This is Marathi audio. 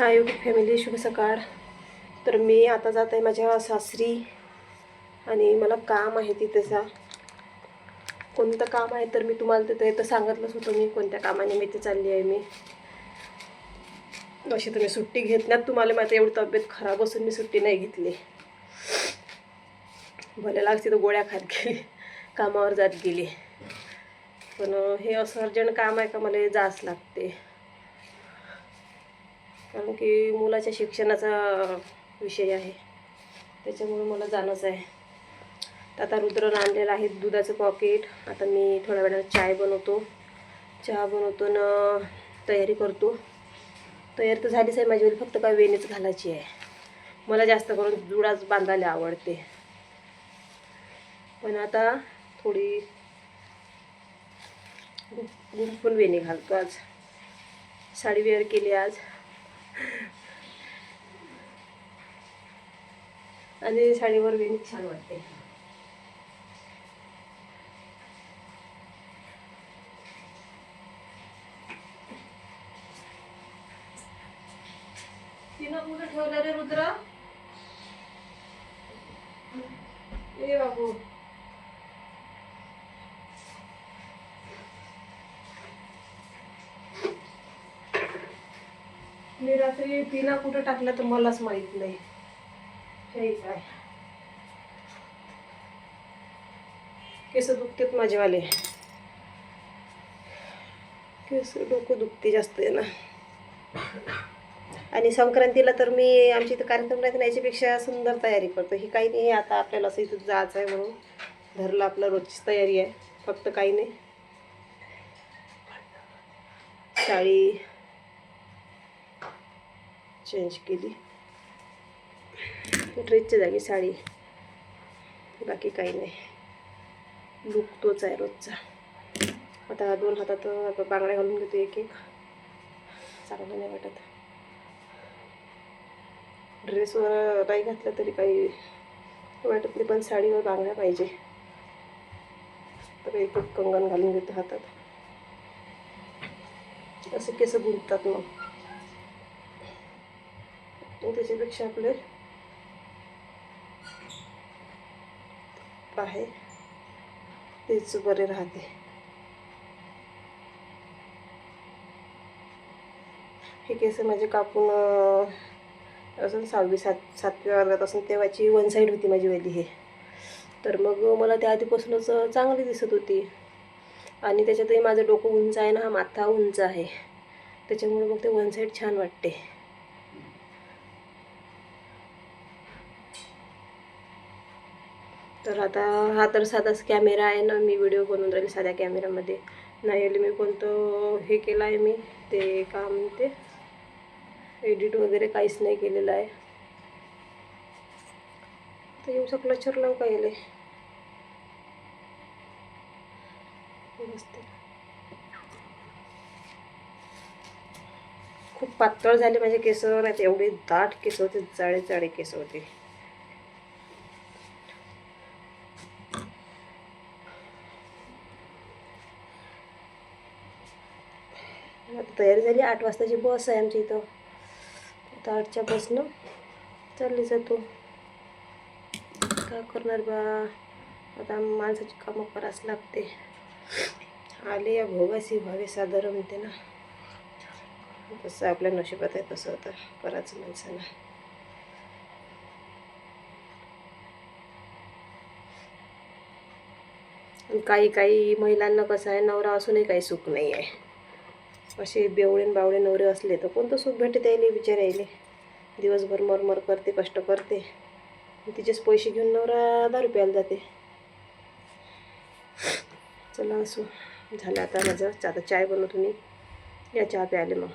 हाय यूट्यूब फॅमिली शुभ सकाळ. तर मी आता जात आहे माझ्या सासरी आणि मला काम आहे तिथेचा कोणतं काम आहे तर मी तुम्हाला तिथं येतं सांगितलंच होतं मी कोणत्या कामानिमित्त चालली आहे मी. अशी तर मी सुट्टी घेत तुम्हाला माहिती एवढी तब्येत खराब असून मी सुट्टी नाही घेतली. भले लागते तर गोळ्या खात गेली कामावर जात गेली. पण हे असं अर्जंट काम आहे का? मला जाच लागते. कारण की मुलाच्या शिक्षणाचा विषय आहे. त्याच्यामुळे मला जाणंच आहे. तर आता रुद्र आणलेलं आहे दुधाचं पॉकेट आता मी थोड्या वेळानं चाय बनवतो. चहा बनवतो न तयारी करतो. तयारी तर झालीच आहे. माझी फक्त काय वेणीच घालायची आहे. मला जास्त करून जुडाच बांधायला आवडते. पण आता थोडी गुंफ गुंफून वेणी घालतो आज. साडी वेअर केली आज. आणि साडीवर वेणी छान वाटते. तिनं कुठं ठेवलं रे रुद्र? ए बाबू. मी रात्री पिना कुठं टाकलं तर मलाच माहीत नाही. हे आहे केस दुखतेत माझेवाले. केस डोकं दुखते जास्त आहे ना. आणि संक्रांतीला तर मी आमच्या इथं कार्यक्रम राहते ना याच्यापेक्षा सुंदर तयारी करतो. ही काही नाही आता आपल्याला असं इथं जायचं आहे म्हणून. धरलं आपलं रोजचीच तयारी आहे. फक्त काही नाही. शाळी चेंज केली. ड्रेसच्या जागी साडी. बाकी काही नाही. लुक तोच आहे रोजचा. आता दोन हातात आता बांगड्या घालून घेतो एक एक. चांगलं नाही वाटत. ड्रेसवर नाही घातलं तरी काही वाटत नाही पण साडीवर बांगड्या पाहिजे. तर एक एक कंगण घालून घेतो हातात. असे केस गुंततात मग. आणि त्याच्यापेक्षा आपले आहे तेच बरे राहते. हे केस माझे कापून अं, असं सहावी सात सातव्या वर्गात असून तेव्हाची वन साईड होती माझी वेली हे. तर मग मला त्या आधीपासूनच चांगली दिसत होती. आणि त्याच्यातही माझं डोकं उंच आहे ना हा माथा उंच आहे. त्याच्यामुळे मग ते वन साईड छान वाटते. तर आता हा तर साधाच कॅमेरा आहे ना मी व्हिडिओ बनवून राहील साध्या कॅमेऱ्यामध्ये नाही आले मी कोणतं हे केलं आहे मी ते काम ते एडिट वगैरे काहीच नाही केलेलं आहे. तर येऊ शकलं चरलं का येले? मस्त खूप पातळ झाले माझे केस नाही एवढे दाट केस होते जाळे जाळे केस होते आता तयारी झाली. आठ वाजताची बस आहे आमच्या इथं. आता आठच्या बसनं चालली जातो. काय करणार बा? आता माणसाची कामं करावंच लागते. आले या भोगासी व्हावे साधारण म्हणते ना. तसं आपल्या नशिबात आहे तसं होतं करायचं माणसानं काही काही महिलांना कसं आहे नवरा असूनही काही सुख नाही आहे असे बेवळेन बावळे नवरे असले तर कोणतं सुख भेटते यायले बिचारे यायले दिवसभर मरमर करते कष्ट करते. तिचेच पैसे घेऊन नवरा दारू प्यायला जाते. चला असो. झालं आता माझं. आता चाय बनवतो मी. या चहा प्यायले मग.